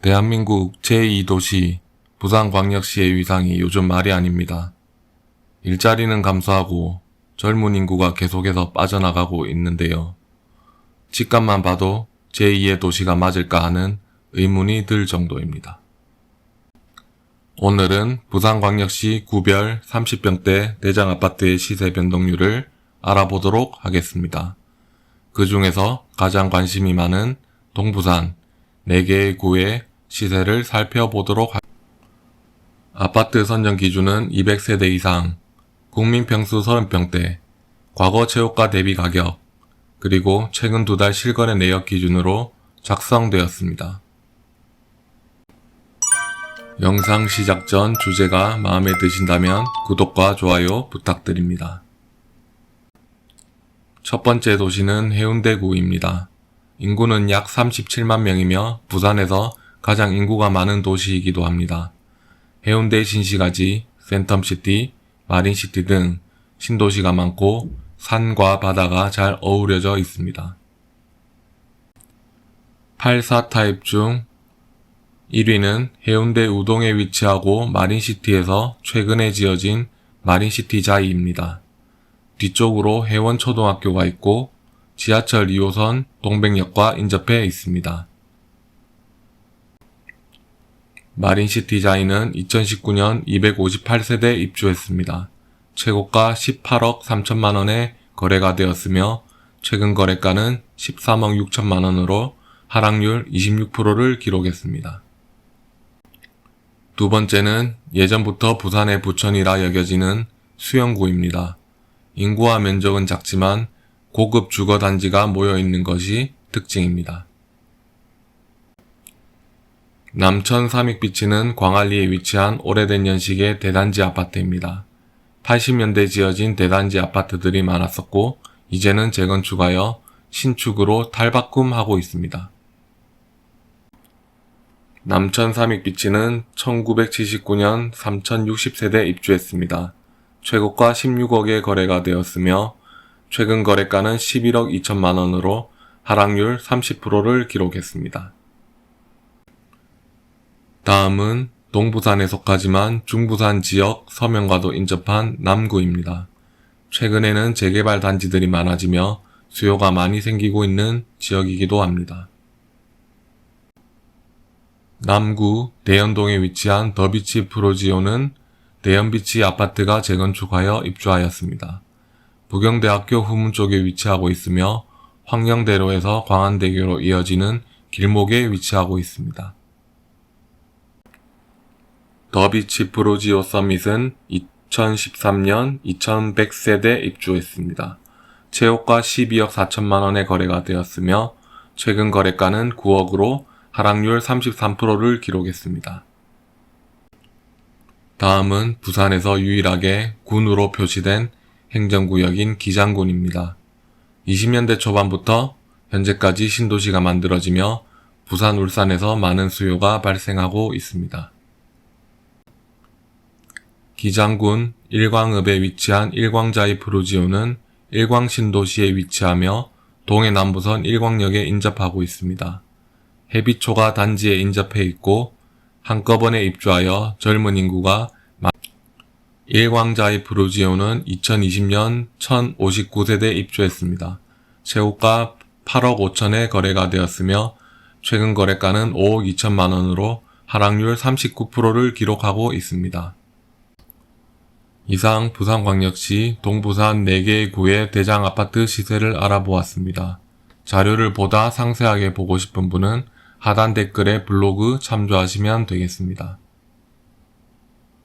대한민국 제2도시 부산광역시의 위상이 요즘 말이 아닙니다. 일자리는 감소하고 젊은 인구가 계속해서 빠져나가고 있는데요. 집값만 봐도 제2의 도시가 맞을까 하는 의문이 들 정도입니다. 오늘은 부산광역시 구별 30평대 대장 아파트의 시세 변동률을 알아보도록 하겠습니다. 그 중에서 가장 관심이 많은 동부산 4개의 구의 시세를 살펴보도록 하... 아파트 선정 기준은 200세대 이상, 국민평수 30평대, 과거 최고가 대비 가격, 그리고 최근 두 달 실거래 내역 기준으로 작성되었습니다. 영상 시작 전 주제가 마음에 드신다면 구독과 좋아요 부탁드립니다. 첫 번째 도시는 해운대구입니다. 인구는 약 37만 명이며 부산에서 가장 인구가 많은 도시이기도 합니다. 해운대 신시가지, 센텀시티, 마린시티 등 신도시가 많고 산과 바다가 잘 어우러져 있습니다. 84 타입 중 1위는 해운대 우동에 위치하고 마린시티에서 최근에 지어진 마린시티 자이입니다. 뒤쪽으로 해원초등학교가 있고 지하철 2호선 동백역과 인접해 있습니다. 마린시티 자이는 2019년 258세대 입주했습니다. 최고가 18억 3천만 원에 거래가 되었으며 최근 거래가는 13억 6천만 원으로 하락률 26%를 기록했습니다. 두 번째는 예전부터 부산의 부천이라 여겨지는 수영구입니다. 인구와 면적은 작지만 고급 주거 단지가 모여 있는 것이 특징입니다. 남천 삼익비치는 광안리에 위치한 오래된 연식의 대단지 아파트입니다. 80년대 지어진 대단지 아파트들이 많았었고 이제는 재건축하여 신축으로 탈바꿈하고 있습니다. 남천 삼익비치는 1979년 3060세대 입주했습니다. 최고가 16억에 거래가 되었으며 최근 거래가는 11억 2천만 원으로 하락률 30%를 기록했습니다. 다음은 동부산에 속하지만 중부산 지역 서면과도 인접한 남구입니다. 최근에는 재개발 단지들이 많아지며 수요가 많이 생기고 있는 지역이기도 합니다. 남구 대연동에 위치한 더비치 프로지오는 대연비치 아파트가 재건축하여 입주하였습니다. 부경대학교 후문 쪽에 위치하고 있으며 황령대로에서 광안대교로 이어지는 길목에 위치하고 있습니다. 더비치 프로지오 서밋은 2013년 2100세대 입주했습니다. 최고가 12억 4천만 원에 거래가 되었으며 최근 거래가는 9억으로 하락률 33%를 기록했습니다. 다음은 부산에서 유일하게 군으로 표시된 행정구역인 기장군입니다. 20년대 초반부터 현재까지 신도시가 만들어지며 부산 울산에서 많은 수요가 발생하고 있습니다. 기장군 일광읍에 위치한 일광자이 프로지오는 일광신도시에 위치하며 동해 남부선 일광역에 인접하고 있습니다. 해비초가 단지에 인접해 있고 한꺼번에 입주하여 젊은 인구가 일광자이 프로지오는 2020년 1059세대 입주했습니다. 최고가 8억 5천에 거래가 되었으며 최근 거래가는 5억 2천만 원으로 하락률 39%를 기록하고 있습니다. 이상 부산광역시 동부산 4개의 구의 대장 아파트 시세를 알아보았습니다. 자료를 보다 상세하게 보고 싶은 분은 하단 댓글에 블로그 참조하시면 되겠습니다.